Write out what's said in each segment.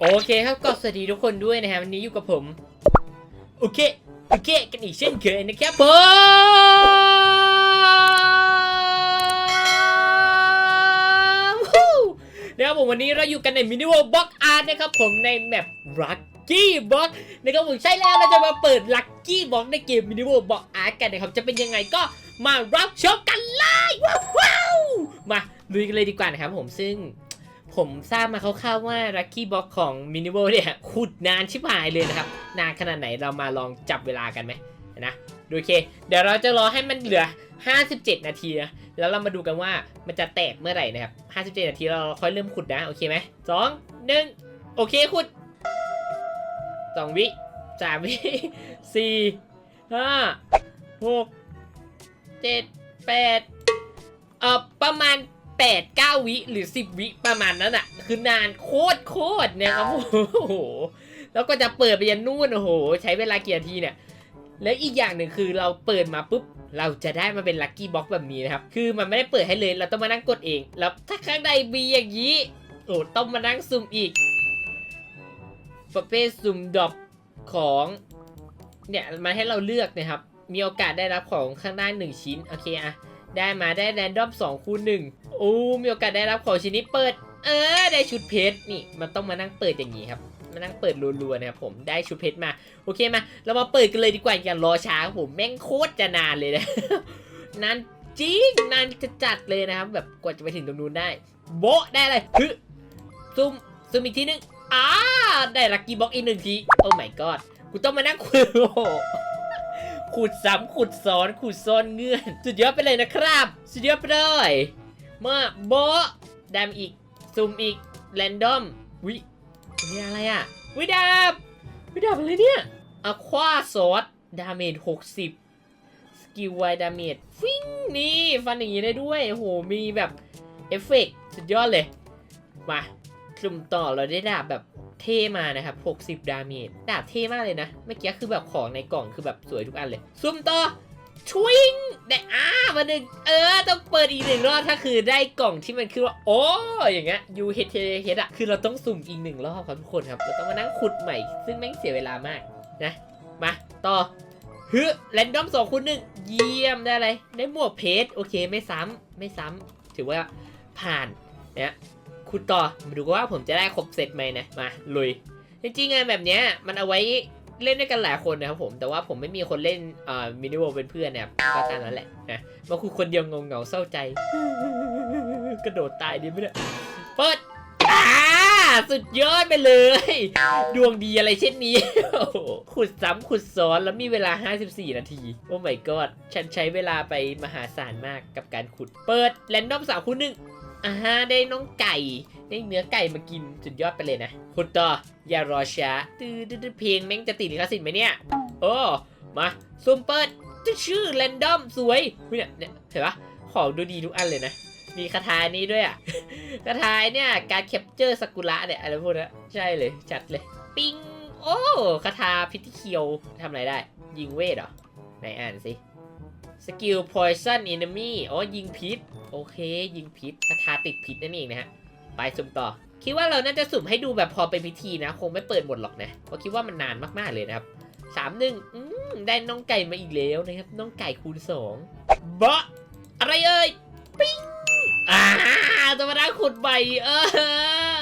โอเคครับก็สวัสดีทุกคนด้วยนะฮะวันนี้อยู่กับผม โอเค โอเค กันอีกเช่นเคยนะครับผมวู้นะครับผมวันนี้เราอยู่กันในมินิวอลบ็อกอาร์ตนะครับผมในแมปลักกี้บ็อกนะครับผมใช่แล้วเราจะมาเปิดลักกี้บ็อกในเกมมินิวอลบ็อกอาร์ตกันนะครับจะเป็นยังไงก็มารับชมกันเลยว้าวมาลุยกันเลยดีกว่านะครับผมซึ่ง ผมทราบมาคร่าวๆว่า Lucky Box ของ m i n i v a l เนี่ยขุดนานชิบหายเลยนะครับ นานขนาดไหนเรามาลองจับเวลากันไหมนะดูโอเค เดี๋ยวเราจะรอให้มันเหลือ 57 นาทีนะแล้วเรามาดูกันว่ามันจะแตกเมื่อไหร่นะครับ 57 นาทีเราค่อยเริ่มขุดนะโอเคไหมสองหนึ่งโอเคขุดสองวิสามวิสี่ห้าหกเจ็ดแปดเอ่อประมาณ 8 9 วิหรือ 10 วิประมาณนั้นอะคือนานโคตรโคตรเนี่ยครับผมโอ้โหแล้วก็จะเปิดไปยันนู่นโอ้โห ใช้เวลากี่นาทีเนี่ย แล้วอีกอย่างหนึ่งคือเราเปิดมาปุ๊บเราจะได้มาเป็นลัคกี้บ็อกแบบนี้นะครับ คือมันไม่ได้เปิดให้เลย เราต้องมานั่งกดเอง แล้วถ้าข้างในมีอย่างนี้ โอ้ต้องมานั่งซุ่มอีกประเภทซุ่มดรอปของ เนี่ยมาให้เราเลือกนะครับ มีโอกาสได้รับของข้างหน้าหนึ่งชิ้น โอเคอะได้มาได้แรนดอม2คูณ1 โอ้มีโอกาสได้รับของชิ้นนี้เปิด เออ ได้ชุดเพชรนี่ มันต้องมานั่งเปิดอย่างนี้ครับมานั่งเปิดรัวๆนะครับผมได้ชุดเพชรมา โอเคมา เรามาเปิดกันเลยดีกว่าอย่ารอช้าครับผมแม่งโคตรจะนานเลยนะนานจริงนานจะจัดเลยนะครับ แบบกว่าจะไปถึงตรงนู้นได้ โบะได้เลยฮึซุ่มซุ่มอีกทีนึงอ้าได้ลักกี้บ็อกอีกหนึ่งทีโอ้ my god กูต้องมานั่งคุยโขุดซ้ำขุดซ้อนขุดซ้อนเงื่อน สุดยอดไปเลยนะครับ สุดยอดไปเลย มาโบะดามอีกซุ่มอีกแรนดอมวินี่อะไรอะ วิดาบ วิดาบอะไรเนี่ยอะควาซอสดาเมจ60 สกิลไวดาเมจฟิงนี่ฟันอย่างนี้ได้ด้วยโอ้โหมีแบบเอฟเฟกต์สุดยอดเลย มาสุ่มต่อเราได้ดาบแบบเท่มานะครับ 60 ดาเมจดาบเท่มากเลยนะ เมื่อกี้คือแบบของในกล่องคือแบบสวยทุกอันเลยซุ่มต่อ ชวิงได้อ้ามาหนึ่งเออ ต้องเปิดอีกหนึ่งรอบถ้าคือได้กล่องที่มันคือว่าโอ้อย่างเงี้ย U H H H อะคือเราต้องสุ่มอีกหนึ่งรอบครับทุกคนครับเราต้องมานั่งขุดใหม่ ซึ่งแม่งเสียเวลามากนะ มาต่อฮึแรนดอมสองคูณหนึ่งเยี่ยมได้อะไรได้หมวกเพชรโอเคไม่ซ้ำไม่ซ้ำถือว่าผ่านเนี่ยขุดต่อมาดูว่าผมจะได้ครบเซตไหมนะมาลุยจริงๆงานแบบเนี้ยมันเอาไว้ เล่นด้วยกันหลายคนนะครับผมแต่ว่าผมไม่มีคนเล่นอ่ามินิวเป็นเพื่อนนะครับก็ตามนั้นแหละนะมาคุยคนเดียวงงเหงาเศร้าใจ กระโดดตายดีไหมเนี่ยเปิดอ่าสุดยอดไปเลย ดวงดีอะไรเช่นนี้ ขุดซ้ำขุดซ้อนแล้วมีเวลา 54 นาที โอ้ my god ฉันใช้เวลาไปมหาศาลมากกับการขุด เปิดแรนดอมสาวคูณหนึ่ง อ่าฮะได้น้องไก่ได้เนื้อไก่มากินสุดยอดไปเลยนะขุดต่ออย่ารอช้าตื้อดื้อเพลงแม่งจะติดลิขสิทธิ์ไหมเนี่ยโอ้มาซุ่มเปิดชื่อแรนดอมสวยเนี่ยเนี่ยเห็นปะของดูดีทุกอันเลยนะ มีคาถานี้ด้วยอะคาถาเนี่ยการแคปเจอร์สกุระเนี่ยอะไรพวกนี้ใช่เลยจัดเลย ปิงโอ้คาถาพิธีเคียวทำอะไรได้ ยิงเวทเหรอไหนอ่านสิ สกิล poison enemy อ๋อยิงพิษ โอเค ยิงพิษคาถาติดพิษนั่นเองนะฮะ ไปสุ่มต่อ คิดว่าเราน่าจะสุ่มให้ดูแบบพอเป็นพิธีนะ คงไม่เปิดหมดหรอกนะ เพราะคิดว่ามันนานมากๆเลยนะครับสามหนึ่งอืมได้น้องไก่มาอีกแล้วนะครับ น้องไก่คูณสองบะอะไรเอ่ย ปิ้งอ่าจะมด้ขุดใบเออ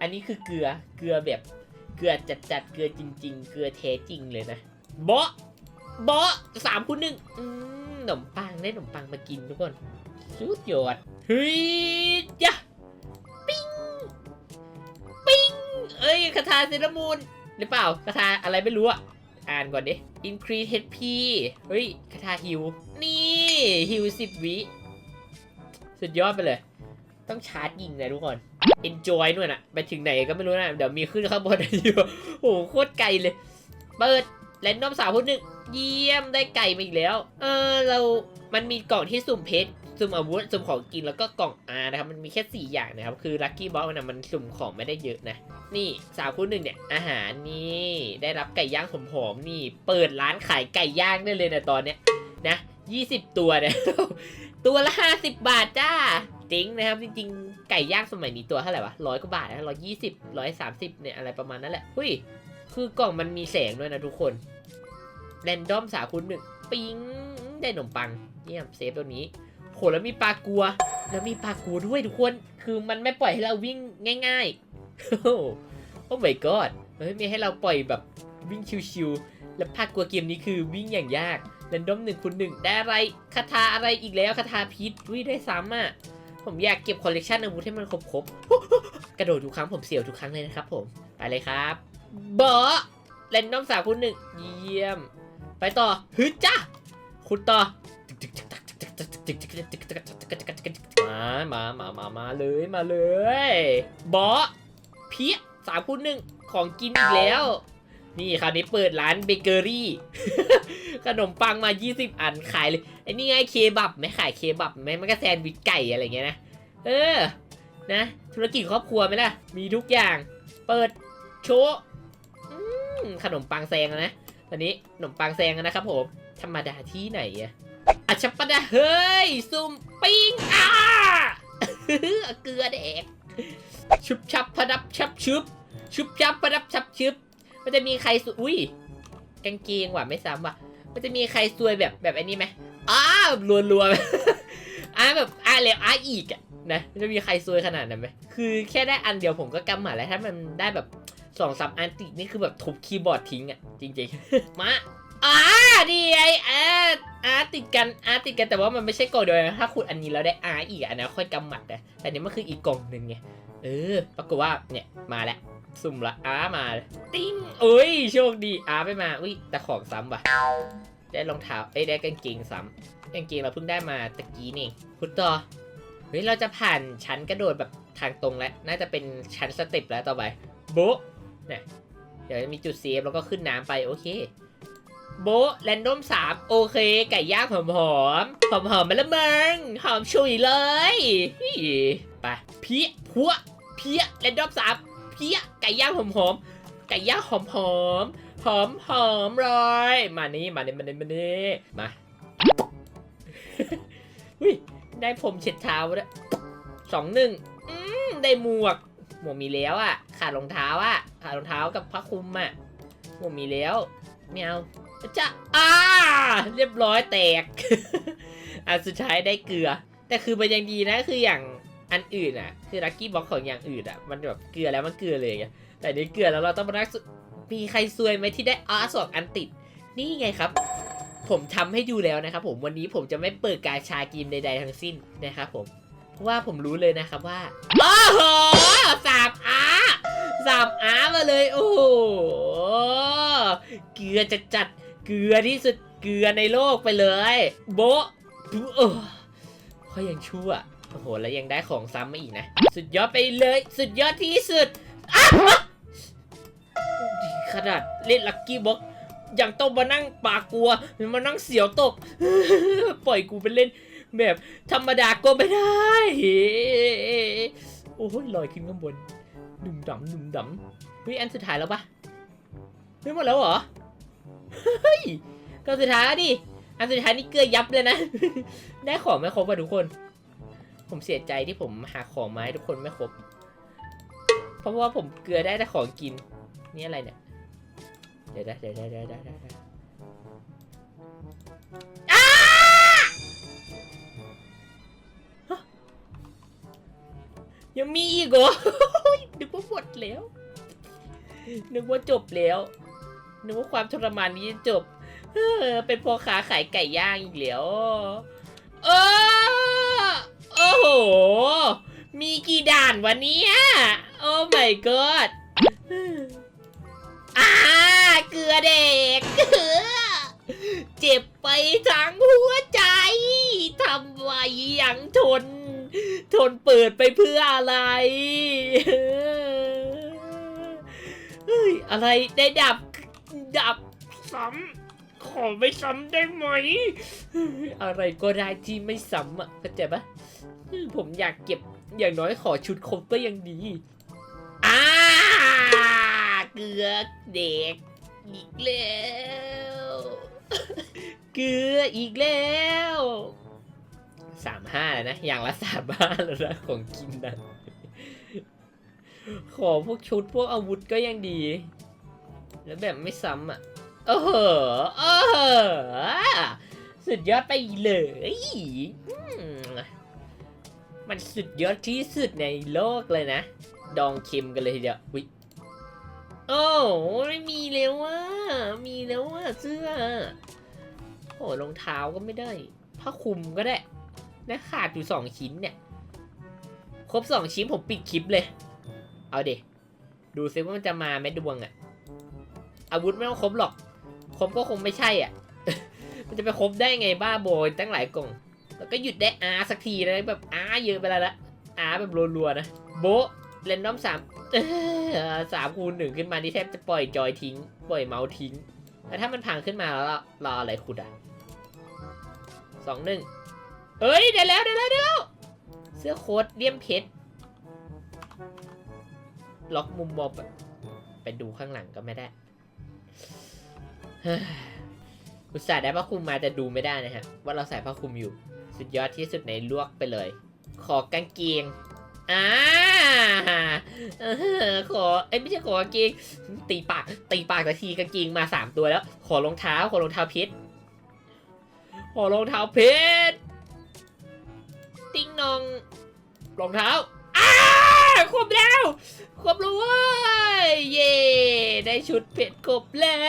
อันนี้คือเกลือ เกลือแบบ เกลือจัดๆ เกลือจริง ๆ เกลือแท้จริงเลยนะบะ เบาะสามคูณหนึ่งขนมปังได้ขนมปังมากินทุกคนสุดยอดเฮ้ยยะปิ้งปิ้งเอ้ยคาถาเซรามูนหรือเปล่าคาถาอะไรไม่รู้อะอ่านก่อนดิ increase HP เฮ้ยคาถาฮิว นี่ฮิวสิบวิสุดยอดไปเลย ต้องชาร์จยิงนะทุกคน enjoy ด้วยนะไปถึงไหนก็ไม่รู้นะ เดี๋ยวมีขึ้นข้างบนอยู่โอ้โหโคตรไกลเลย เปิด แรนดอมสาวพูดหนึ่งเยี่ยมได้ไก่มาอีกแล้ว เออเรา มันมีกล่องที่สุ่มเพชรสุ่มอาวุธสุ่มของกินแล้วก็กล่องอานะครับมันมีแค่ 4 อย่างนะครับ คือลัคกี้บ็อกนะมันสุ่มของไม่ได้เยอะนะ นี่สาวคู่หนึ่งเนี่ยอาหารนี่ได้รับไก่ย่างหอมๆนี่ เปิดร้านขายไก่ย่างได้เลยนะตอนเนี้ยนะ20 ตัวเนี่ย ตัวละ 50 บาทจ้าเจ๊งนะครับจริงๆไก่ย่างสมัยนี้ตัวเท่าไหร่วะร้อยกว่าบาทนะร้อยยี่สิบร้อยสามสิบเนี่ยอะไรประมาณนั้นแหละเฮ้ย คือกล่องมันมีแสงด้วยนะทุกคนแรนดอมสาคูณหนึ่งปิ้งได้ขนมปังเยี่ยมเซฟตัวนี้โหแล้วมีปลากัว แล้วมีปลากัวด้วยทุกคน คือมันไม่ปล่อยให้เราวิ่งง่ายๆ โอ้โหโอ้ my god มันไม่มีให้เราปล่อยแบบวิ่งชิวๆ แล้วปลากัวเกมนี้คือวิ่งอย่างยากแรนดอมหนึ่งคูณหนึ่งได้อะไรคาถาอะไรอีกแล้วคาถาพิษอุ้ยได้ซ้ำอะ ผมอยากเก็บคอลเลกชันอาวุธให้มันครบๆ กระโดดทุกครั้งผมเสียวทุกครั้งเลยนะครับผม ไปเลยครับ เบอร์แรนดอมสามคูณหนึ่งเยี่ยม ไปต่อฮึจ้าขุดต่อมามามามามาเลยมาเลยบอเพี้ยสามคูณหนึ่งของกินอีกแล้ว นี่คราวนี้เปิดร้านเบเกอรี่ ขนมปังมา 20 อันขายเลยไอ้นี่ไงเคบับไม่ขายเคบับไหมมันก็แซนด์วิชไก่อะไรเงี้ยนะ เออ นะ ธุรกิจครอบครัวไหมล่ะ มีทุกอย่าง เปิดโชว์ ขนมปังแซงนะตอนนี้ขนมปังแซงนะครับผม ธรรมดาที่ไหนอะอัชปะดาเฮ้ยซุ่มปิ้งอ่าเกลือแดกชุบชับพะดับชับชุบ ชุบชับพะดับชับชุบ มันจะมีใครสวยอุ้ยกางเกงว่ะไม่ซ้ำว่ะ มันจะมีใครซวยแบบแบบอ้นี้ไหมอ้าแบบรัวๆอ้าแบบอ้าแล้วอ้าอีกอะนะมันจะมีใครซวยขนาดนั้นไหมคือแค่ได้อันเดียวผมก็กำหมัดแล้วถ้ามันได้แบบ สองสามอันติดนี่คือแบบทุบคีย์บอร์ดทิ้งอะจริงๆ มาอ่าดีไออาอาติดกันอาร์ติดกันแต่ว่ามันไม่ใช่กล่องเดียวนะถ้าขุดอันนี้แล้วได้อาร์อีกอันนั้นค่อยกำหมัดนะแต่อันนี้มันคืออีกกล่องหนึ่งไงเออปรากฏว่าเนี่ยมาแล้วสุ่มละอาร์มาติ้งเอ้ยโชคดีอาร์ไม่มาอุ้ยแต่ของซ้ำว่ะได้รองเท้าเอ้ยได้กางเกงซ้ำกางเกงเราเพิ่งได้มาตะกี้นี่คุณต่อเฮ้ยเราจะผ่านชั้นกระโดดแบบทางตรงแล้วน่าจะเป็นชั้นสเต็ปแล้วต่อไปโบะเนี่ยเดี๋ยวมีจุดเซฟแล้วก็ขึ้นน้ำไปโอเค โบแรนดอมสามโอเคไก่ย่างหอมหอมหอมหอมมาละมึงหอมฉุยเลยไปเพี้ยพัวเพี้ยแรนดอมสามเพี้ยไก่ย่างหอมหอมไก่ย่างหอมหอมหอมหอมเลยมานี่มานี่มานี่มานี่มาอุ้ยได้ผมเช็ดเท้าด้วยสองหนึ่งได้หมวก วกมีแล้วอะขาดรองเท้าอะขาดรองเท้ากับผ้าคลุมอะหมวกมีแล้วไม่เอาจะอ่าเรียบร้อยแตก อันสุดท้ายได้เกลือ แต่คือมันยังดีนะคืออย่างอันอื่นอะคือลัคกี้บ็อกของอย่างอื่นอะมันแบบเกลือแล้วมันเกลือเลยไงแต่นี่เกลือแล้วเราต้องมานั่งสุมีใครซวยไหมที่ได้อาสองอันติด นี่ไงครับ ผมทำให้ดูแล้วนะครับผมวันนี้ผมจะไม่เปิดการชากีมใดๆทั้งสิ้นนะครับผม เพราะว่าผมรู้เลยนะครับว่าโอ้โหสามอาสามอามาเลย โอ้โห เกลือจะจัด เกลือที่สุด เกลือในโลกไปเลย โบะเออเขายังชั่ว โอ้โห แล้วยังได้ของซ้ำมาอีกนะ สุดยอดไปเลย สุดยอดที่สุดอ้าวขนาดเล่นลัคกี้บ็อกยังต้องมานั่งปากกลัว มานั่งเสียวตก ปล่อยกูไปเล่น แบบธรรมดาก็ไม่ได้ โอ้ยลอยขึ้นข้างบนดุมดำดุมดำเฮ้ยอันสุดท้ายแล้วปะเฮ้ยหมดแล้วเหรอ เฮ้ยก็สุดท้ายดิ อันสุดท้ายนี่เกลือยับเลยนะ ได้ของไม่ครบอะทุกคน ผมเสียใจที่ผมหาของมาให้ทุกคนไม่ครบ เพราะว่าผมเกลือได้แต่ของกิน นี่อะไรเนี่ย เดี๋ยวนะเดี๋ยวเดี๋ยวเดี๋ยวเดี๋ยวเดี๋ยวอ้ ยังมีอีกเหรอ นึกว่าหมดแล้ว นึกว่าจบแล้ว นึกว่าความทรมานนี้จบ เออ เป็นพ่อค้าขายไก่ย่างอีกแล้วเออโอ้โห มีกี่ด่านวะเนี่ยโอ้ my god อ่าเกลือเด็ก เจ็บไปทั้งหัวใจ ทำไว้ยังทน ทนเปิดไปเพื่ออะไร เฮ้ย อะไรได้ดับ ดับซ้ำขอไม่ซ้ำได้ไหม อะไรก็ได้ที่ไม่ซ้ำอะเข้าใจปะผมอยากเก็บอย่างน้อยขอชุดครบก็ยังดีอ่าเกลือเด็กอีกแล้ว เกลืออีกแล้ว สามห้าแล้วนะ อย่างละสามห้าแล้วนะของกินนะขอพวกชุดพวกอาวุธก็ยังดี แล้วแบบไม่ซ้ำอะเออเออสุดยอดไปเลยอืมมันสุดยอดที่สุดในโลกเลยนะ ดองเค็มกันเลยทีเดียวอุ๊ยโอ้ไม่มีแล้วว่ะมีแล้วว่ะเสื้อโอ้รองเท้าก็ไม่ได้ ผ้าคลุมก็ได้ นะขาดอยู่สองชิ้นเนี่ย ครบสองชิ้นผมปิดคลิปเลย เอาเดดูซิว่ามันจะมาไหมดวงอะอาวุธไม่ต้องครบหรอก ครบก็คงไม่ใช่อะ มันจะไปครบได้ไงบ้าโบยตั้งหลายกล่อง แล้วก็หยุดได้อาสักทีนะแบบอาเยอะไปแล้วละอาแบบรัวๆนะ โบเรนดอมสามสามคูณหนึ่งขึ้นมานี่แทบจะปล่อยจอยทิ้ง ปล่อยเมาส์ทิ้ง แต่ถ้ามันพังขึ้นมาแล้วรออะไรขุดอะสองหนึ่ง เอ้ยได้แล้วได้แล้วได้แล้ว เสื้อโค้ทเลี่ยมเพชร ล็อกมุมมอบอะไปดูข้างหลังก็ไม่ได้อุตส่าห์ได้ผ้าคลุมมาแต่ดูไม่ได้นะฮะ ว่าเราใส่ผ้าคลุมอยู่ สุดยอดที่สุดในลวกไปเลย ขอกางเกงอ่าขอเอ้ยไม่ใช่ขอกางเกง ตีปาก ตีปากสักทีกางเกงมาสามตัวแล้ว ขอรองเท้า ขอรองเท้าเพชรขอรองเท้าเพชร ติ้งนองรองเท้าอ้าครบแล้วครบแล้วเว้ยเย่ได้ชุดเพชรครบแล้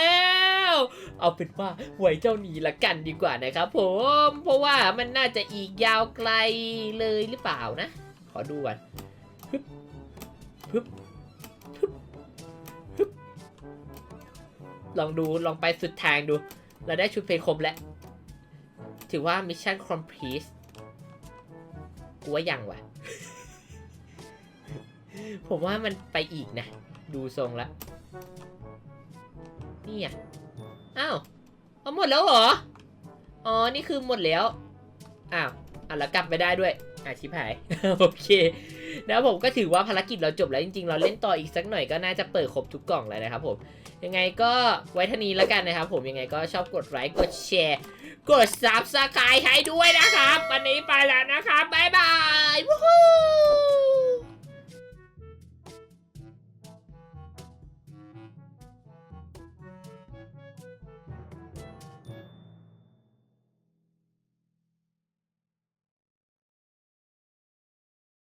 ว เอาเป็นว่าไว้เจ้านี้ละกันดีกว่านะครับผม เพราะว่ามันน่าจะอีกยาวไกลเลยหรือเปล่านะ ขอดูก่อนฮึบฮึบฮึบฮึบลองดูลองไปสุดทางดู เราได้ชุดเพชรครบแล้ว ถือว่ามิชชั่นคอมพลีท กูว่ายังว่ะ ผมว่ามันไปอีกนะ ดูทรงแล้วนี่อะอ้าวเอาหมดแล้วเหรอ อ๋อ นี่คือหมดแล้ว อ้าวอะแล้วกลับไปได้ด้วย อะชิบหาย โอเค นะครัผมก็ถือว่าภารกิจเราจบแล้วจริงๆ เราเล่นต่ออีกสักหน่อยก็น่าจะเปิดครบทุกกล่องแล้วนะครับผม ยังไงก็ไว้ท่านี้แล้วกันนะครับผมยังไงก็ชอบกดไลค์กดแชร์กดซับสไครต์ให้ด้วยนะครับ วันนี้ไปแล้วนะครับบ๊ายบายวู้